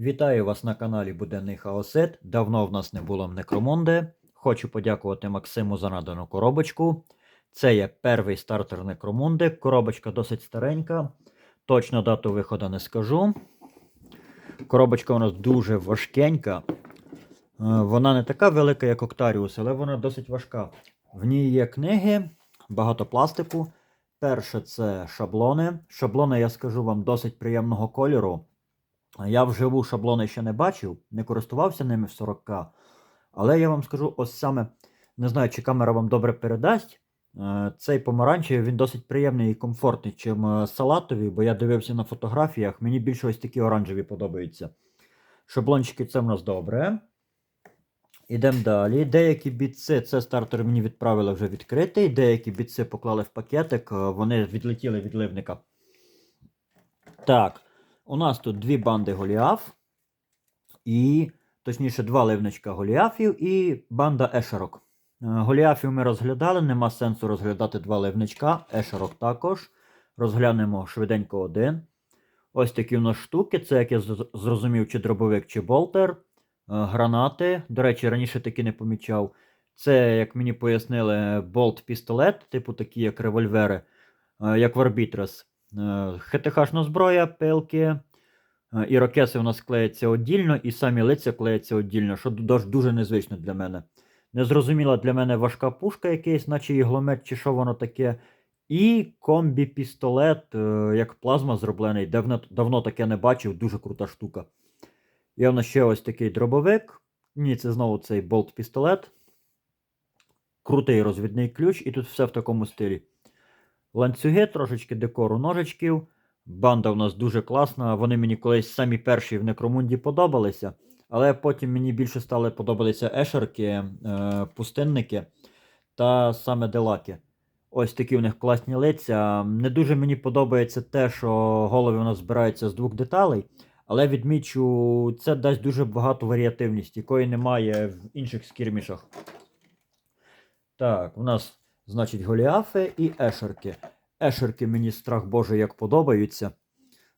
Вітаю вас на каналі Буденний Хаосет. Давно в нас не було Некромонде. Хочу подякувати Максиму за надану коробочку. Це є перший стартер Некромонди. Коробочка досить старенька. Точно дату виходу не скажу. Коробочка у нас дуже важкенька. Е, Вона не така велика, як Octarius, але вона досить важка. В ній є книги, багато пластику. Перше це шаблони. Шаблони, я скажу вам, досить приємного кольору. Я вживу шаблони ще не бачив, не користувався ними в 40К. Але я вам скажу, ось саме, не знаю, чи камера вам добре передасть. е, Цей помаранчевий він досить приємний і комфортний, чим е, салатовий, бо я дивився на фотографіях, мені більше ось такі оранжеві подобаються. Шаблончики це в нас добре. Ідемо далі. Деякі бітси, це стартер мені відправили вже відкритий, деякі бітси поклали в пакетик, е, вони відлетіли від ливника. Так, у нас тут дві банди Голіаф, і, точніше, два ливничка Голіафів і банда Ешерок. Е, Голіафів ми розглядали, нема сенсу розглядати два ливничка, Ешерок також. Розглянемо швиденько один. Ось такі у нас штуки. Це, як я зрозумів, чи дробовик, чи болтер. Е, Гранати. До речі, раніше таки не помічав. Це, як мені пояснили, болт-пістолет, типу такі, як револьвери, е, як в Арбітрес. ХТХшна зброя, пилки. е, Ірокеси у нас клеяться віддільно, і самі лиця клеяться віддільно, що дуже, незвично для мене. Незрозуміла для мене важка пушка якийсь, наче ігломет, чи що воно таке. І комбі-пістолет, е, як плазма зроблений. Давно, давно таке не бачив, дуже крута штука. В нас ще ось такий дробовик. Ні, це знову цей болт-пістолет. Крутий розвідний ключ, і тут все в такому стилі. Ланцюги, трошечки декору ножичків. Банда у нас дуже класна. Вони мені колись самі перші в Некромунді подобалися. Але потім мені більше стали подобатися ешерки, е, пустинники та саме делаки. Ось такі у них класні лиця. Не дуже мені подобається те, що голови у нас збираються з двох деталей. Але відмічу, це дасть дуже багато варіативності, якої немає в інших скірмішах. Так, у нас, значить, голіафи і ешерки. Ешерки мені страх Боже як подобаються.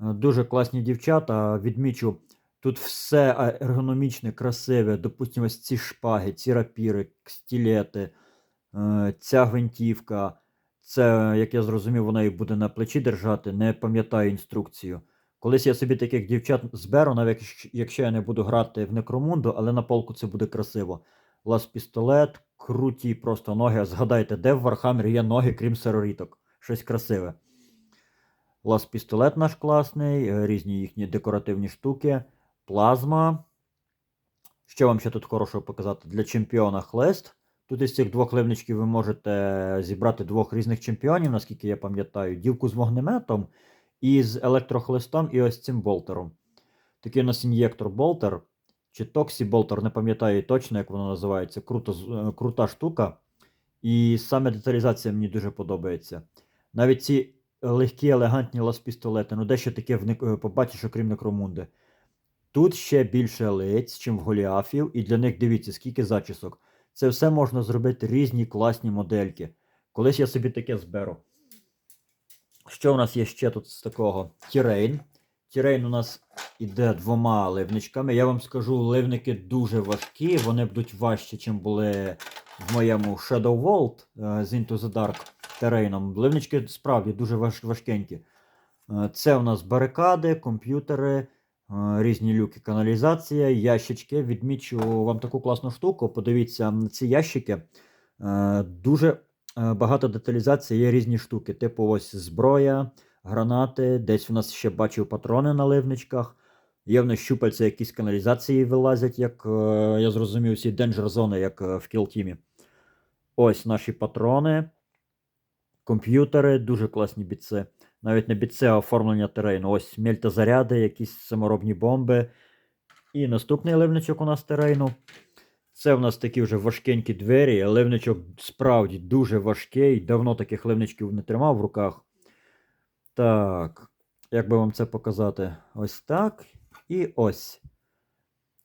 Е, Дуже класні дівчата. Відмічу, тут все ергономічне, красиве. Допустимо, ось ці шпаги, ці рапіри, стілети, е, ця гвинтівка. Це, як я зрозумів, вона їх буде на плечі держати, не пам'ятаю інструкцію. Колись я собі таких дівчат зберу, навіть якщо я не буду грати в Некромунду, але на полку це буде красиво. Лас пістолет, круті просто ноги. Згадайте, де в Вархаммері є ноги, крім сероріток. Щось красиве. Лас пістолет наш класний, е, різні їхні декоративні штуки, плазма. Що вам ще тут хорошого показати? Для чемпіона хлест. Тут із цих двох ливничків ви можете зібрати двох різних чемпіонів, наскільки я пам'ятаю, дівку з вогнеметом і з електрохлистом і ось цим болтером. Такий у нас ін'єктор болтер, чи Токсі болтер, не пам'ятаю точно, як воно називається. Круто, е, крута штука. І саме деталізація мені дуже подобається. Навіть ці легкі, елегантні лас-пістолети, ну дещо таке е, побачиш, окрім Некромунди. Тут ще більше лиць, чим в Голіафів, і для них дивіться, скільки зачісок. Це все можна зробити різні класні модельки. Колись я собі таке зберу. Що у нас є ще тут з такого? Тірейн. Тірейн у нас іде двома ливничками. Я вам скажу, ливники дуже важкі, вони будуть важчі, ніж були в моєму Shadow Vault е, з Into the Dark терейном. Ливнички справді дуже важ, важкенькі. Е, Це у нас барикади, комп'ютери, е, різні люки, каналізація, ящички. Відмічу вам таку класну штуку. Подивіться на ці ящики. Дуже багато деталізації є різні штуки. Типу, ось зброя, гранати. Десь у нас ще бачив патрони на ливничках. Є в нас щупальця, якісь каналізації вилазять, як е, я зрозумів, всі денджер зони, як е, в кілтімі. Ось наші патрони, комп'ютери, дуже класні біци. Навіть не біци, а оформлення терейну. Ось мельтозаряди, якісь саморобні бомби. І наступний ливничок у нас терейну. Це в нас такі вже важкенькі двері. Ливничок справді дуже важкий. Давно таких ливничків не тримав в руках. Так, як би вам це показати? Ось так. І ось.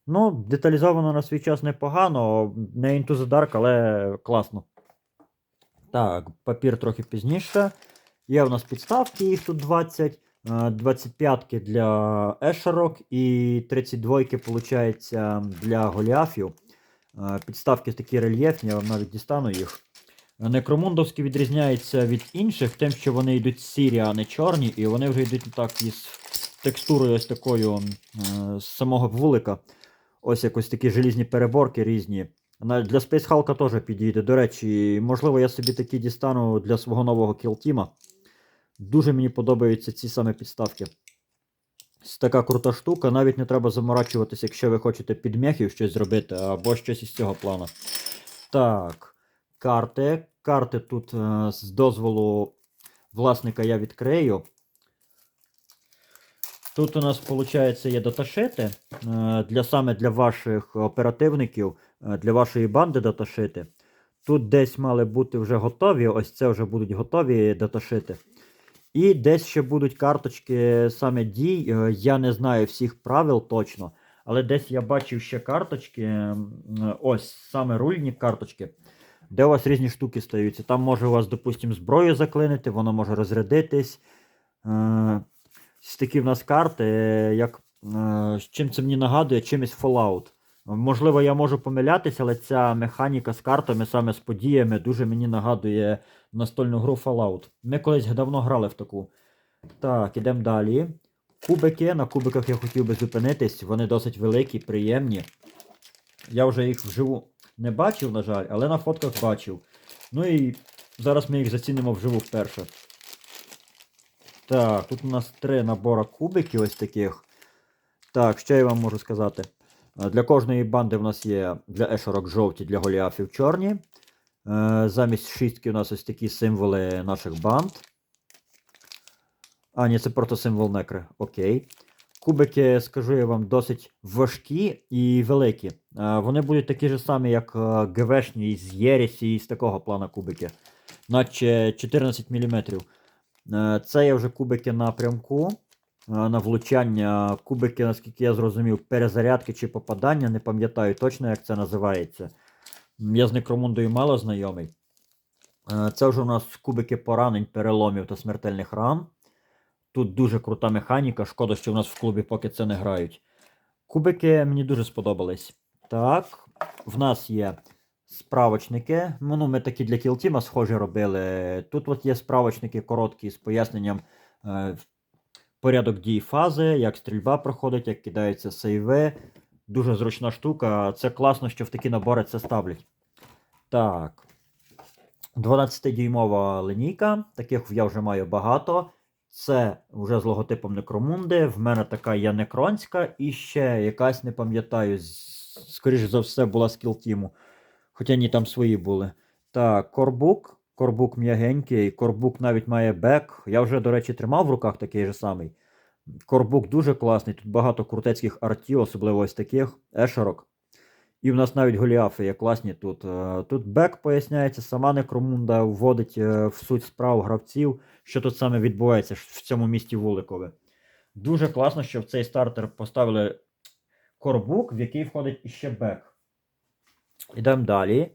Ну, деталізовано на свій час непогано. Не Into the Dark, але класно. Так, папір трохи пізніше. Є у нас підставки, їх тут 20. 25-ки для ешерок і 32-ки, виходить, для голіафів. Е, Підставки такі рельєфні, я вам навіть дістану їх. Некромундовські відрізняються від інших, тим, що вони йдуть сірі, а не чорні, і вони вже йдуть так із текстурою ось такою е, з самого вулика. Ось якось такі желізні переборки різні. Для Space Hulk теж підійде. До речі, можливо, я собі такі дістану для свого нового кілтіма. Дуже мені подобаються ці саме підставки. Ось Така крута штука, навіть не треба заморачуватися, якщо ви хочете під мехів щось зробити, або щось із цього плану. Так, карти. Карти тут е, з дозволу власника я відкрию. Тут у нас, виходить, є даташити е, для, саме для ваших оперативників, е, для вашої банди даташити. Тут десь мали бути вже готові, ось це вже будуть готові даташити. І десь ще будуть карточки саме дій. Я не знаю всіх правил точно, але десь я бачив ще карточки. Ось саме рульні карточки, де у вас різні штуки стаються. Там може у вас, допустимо, зброю заклинити, воно може розрядитись. Е, такі в нас карти, як е, чим це мені нагадує, чимось Fallout. Можливо, я можу помилятися, але ця механіка з картами, саме з подіями, дуже мені нагадує настольну гру Fallout. Ми колись давно грали в таку. Так, ідемо далі. Кубики. На кубиках я хотів би зупинитись. Вони досить великі, приємні. Я вже їх вживу не бачив, на жаль, але на фотках бачив. Ну і зараз ми їх зацінимо вживу вперше. Так, тут у нас три набора кубиків ось таких. Так, що я вам можу сказати? Е, Для кожної банди в нас є для ешорок жовті, для голіафів чорні. Е, Замість шістки у нас ось такі символи наших банд. А, ні, це просто символ некри. Окей. Кубики, скажу я вам, досить важкі і великі. Е, Вони будуть такі ж самі, як е, ГВшні з Єрісі і з такого плана кубики. Наче 14 мм. Це є вже кубики напрямку. е, На влучання кубики, наскільки я зрозумів, перезарядки чи попадання, не пам'ятаю точно, як це називається. Я з Некромундою мало знайомий. Це вже у нас кубики поранень, переломів та смертельних ран. Тут дуже крута механіка. Шкода, що в нас в клубі поки це не грають. Кубики мені дуже сподобались. Так, в нас є справочники. Ну, ну, ми такі для кілтіма схожі робили. Тут от є справочники короткі з поясненням е, порядок дій фази, як стрільба проходить, як кидаються сейви. Дуже зручна штука. Це класно, що в такі набори це ставлять. Так. 12-дюймова линійка. Таких я вже маю багато. Це вже з логотипом Некромунди. В мене така є некронська і ще якась, не пам'ятаю, з- скоріш за все, була з кілтіму. Хоча ні, там свої були. Так, корбук. Корбук м'ягенький, корбук навіть має бек. Я вже, до речі, тримав в руках такий же самий. Корбук дуже класний, тут багато крутецьких артів, особливо ось таких, ешерок. І в нас навіть голіафи є класні тут. Е, Тут бек поясняється, сама Некромунда вводить е, в суть справ гравців, що тут саме відбувається в цьому місті Вуликове. Дуже класно, що в цей стартер поставили корбук, в який входить іще бек. Ідемо далі.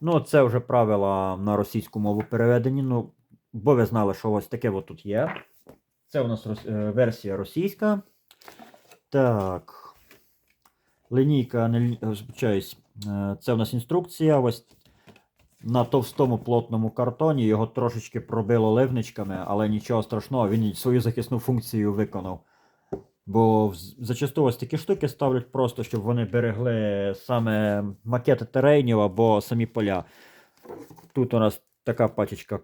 Ну, це вже правила на російську мову переведені. Ну, бо ви знали, що ось таке от тут є. Це у нас е, версія російська. Так. Лінійка, не е, е, це у нас інструкція. Ось на товстому плотному картоні його трошечки пробило ливничками, але нічого страшного, він свою захисну функцію виконав. Бо зачасту ось такі штуки ставлять просто, щоб вони берегли саме макети теренів або самі поля. Тут у нас така пачечка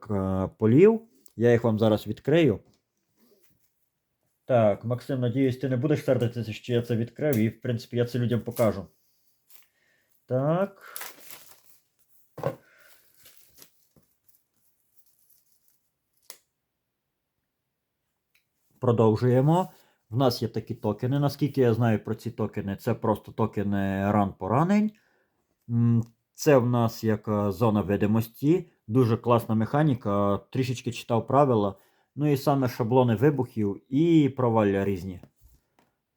полів. Я їх вам зараз відкрию. Так, Максим, надіюсь, ти не будеш сердитися, що я це відкрив, і в принципі я це людям покажу. Так. Продовжуємо. В нас є такі токени. Наскільки я знаю про ці токени, це просто токени ран поранень. Це в нас як зона видимості. Дуже класна механіка. Трішечки читав правила. Ну і саме шаблони вибухів і провалля різні.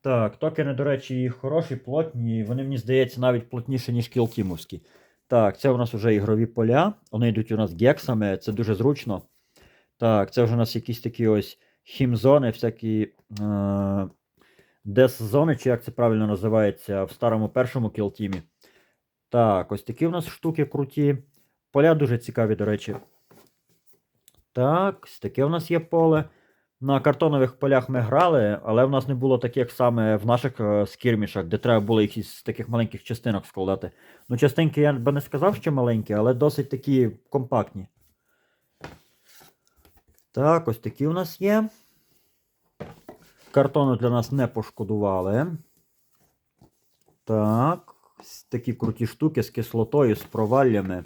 Так, токени, до речі, хороші, плотні. Вони, мені здається, навіть плотніші, ніж кілтімовські. Так, це у нас вже ігрові поля. Вони йдуть у нас гексами, це дуже зручно. Так, це вже у нас якісь такі ось хімзони, всякі е, дес-зони, чи як це правильно називається, в старому першому кілтімі. Так, ось такі в нас штуки круті. Поля дуже цікаві, до речі. Так, таке в нас є поле. На картонових полях ми грали, але в нас не було таких саме в наших е, скірмішах, де треба було їх із таких маленьких частинок складати. Ну, частинки я би не сказав, що маленькі, але досить такі компактні. Так, ось такі у нас є. Картону для нас не пошкодували. Так, такі круті штуки з кислотою, з проваллями.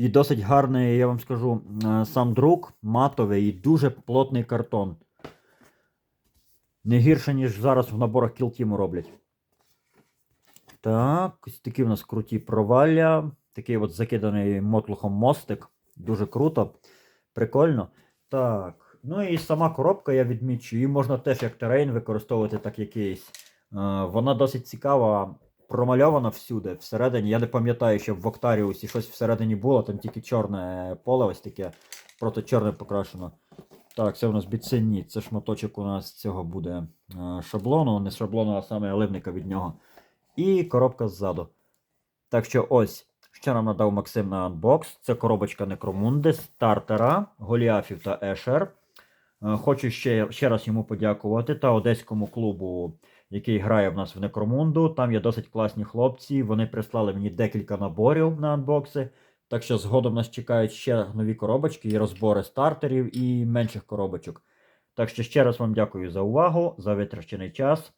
І досить гарний, я вам скажу, е, сам друк, матовий і дуже плотний картон. Не гірше, ніж зараз в наборах кілтіму роблять. Так, ось такі в нас круті провалля. Такий от закиданий мотлухом мостик. Дуже круто. Прикольно. Так. Ну і сама коробка, я відмічу, її можна теж як терейн використовувати так якийсь. Е, Вона досить цікава, промальована всюди. Всередині. Я не пам'ятаю, щоб в Октаріусі щось всередині було, там тільки чорне поле, ось таке, просто чорне покрашено. Так, це у нас біцинні. Це шматочок у нас цього буде е, шаблону, не шаблону, а саме ливника від нього. І коробка ззаду. Так що ось, що нам надав Максим на анбокс. Це коробочка Некромунди, стартера, Голіафів та Ешер. Е, Хочу ще, ще раз йому подякувати та одеському клубу, який грає в нас в Некромунду. Там є досить класні хлопці. Вони прислали мені декілька наборів на анбокси. Так що згодом нас чекають ще нові коробочки і розбори стартерів і менших коробочок. Так що ще раз вам дякую за увагу, за витрачений час.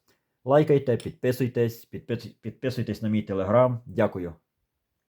Лайкайте, підписуйтесь, підпис- підписуйтесь на мій телеграм. Дякую.